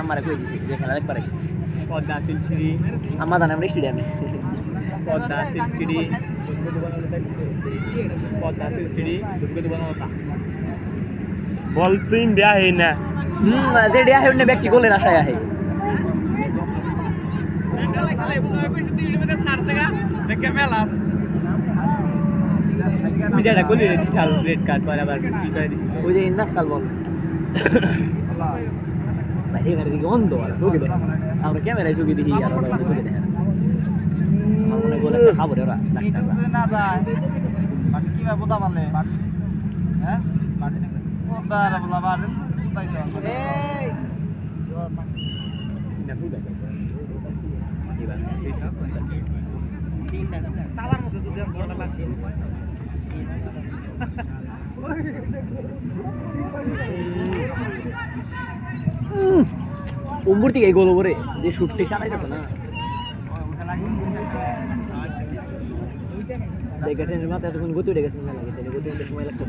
আমারে কই দিছি যে খেলা দেখবার আইছি পদ্মা সিলসিরি আমার জানা স্টেডিয়ামে। পদ্মা সিলসিরি পদ্মা হতা বল তুই বিয়া হই না? হুম রেডি আহে অন্য ব্যক্তি গোলের আশায় আহে। পূজাটা করলি রে দিশাল রেড কার্ড পরে আবার কি করে দিছিল ওই যে ইন্দাক সাল বল এবারে দিকে অন্ধ আর চোখে দেখে আমরা ক্যামেরায় চোখে দেখি আর ওরা চোখে দেখে আমার মনে হয় গোলে একটা খাব রে ওরা ডাক্তাররা না যায় বাকি কি বোতা পারলে হ্যাঁ বোতা রে বলা বার এই সালার মতো যদি বড়টা লাগছে উম্বুর থেকে গোল ওপরে যে শুটটি চালাইতেছে না। দেখেন মাথা এতক্ষণ গতি উঠে গেছে লাগে তাহলে গতি উঠতে সময় লাগতো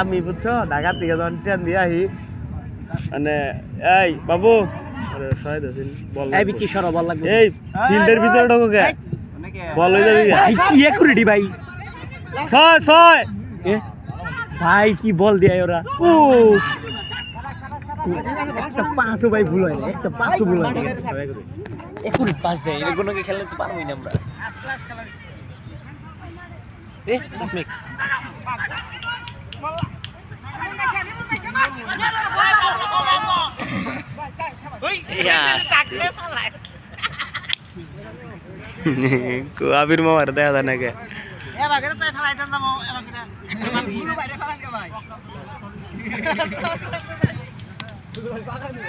আমি বুঝছ ঢাকা থেকে যখন ট্রেন দিয়ে আহি মানে এই বাবু সহায় বল এই বিচ্ছি সরো বল লাগবে। এই ফিল্ডের ভিতরে ঢোকো কে? বল হয়ে যাবি ভাই কি একুরেটি ভাই? ছয় ছয় এ? ভাই কি বল দেয় ওরা ও একটা পাঁচও ভাই ভুল হয় না একটা পাঁচও ভুল হয় না একুরেট পাঁচ দেয় এর কোনো খেললে তো পারবোই না আমরা এ নাটমেক আবির মামার দেখা যায় না কে এবার তাই ফেলাই দেন যাব এবার একটা মান পুরো বাইরে ফেলান কে ভাই।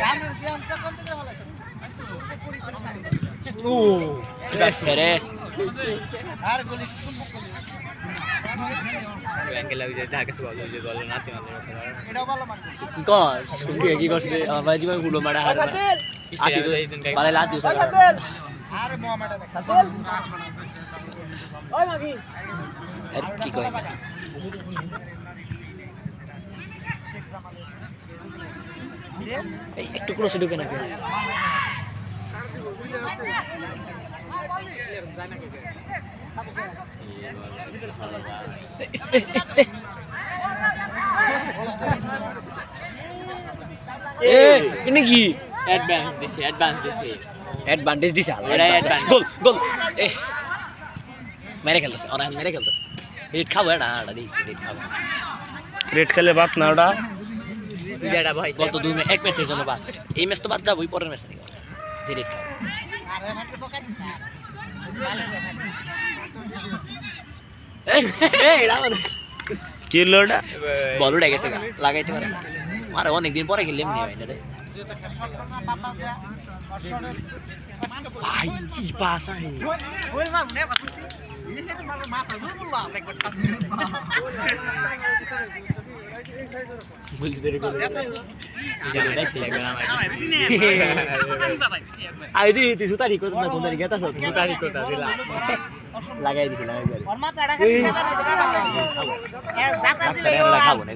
জানেন কি আমসা কোন দিকে ফেলাইছি ও কিবা ফেরে আর গুলি মান। কি কর? কি করছে? আমার জীবনগুলো মারা হার আতি তো উসা আরে মোহামেড ওই মাগি আর কি কয়? এই একটু ক্রসে ঢুকে না কেন? এ কি? অ্যাডভান্স দিছি অ্যাডভান্স দিছি। অ্যাডভান্টেজ দিছে গোল গোল। এ মেরে খেলতেছে অনেক মেরে খেলতেছে হিট খাব এটা এটা দিই হিট খাব রেড খেলে বাত না ওটা যেটা ভাই গত দুই ম্যাচ এক ম্যাচের জন্য বাদ এই ম্যাচ তো বাদ যাবোই পরের ম্যাচ নাকি যে রেট খাব আরে মাত্র পোকা দিছি কি হলো ওটা বল উঠে গেছে গা, লাগাইতে পারে না আরে অনেকদিন পরে খেললে এমনি হয় না রে ভাই কি পাস আহে বলতে দেরি করে আই দি তুই সুতারি কত না কোন তারিখে তাস সুতারি কত দিলা লাগাই দিছি লাগাই দিছি। ডাক্তার এরা খাব। না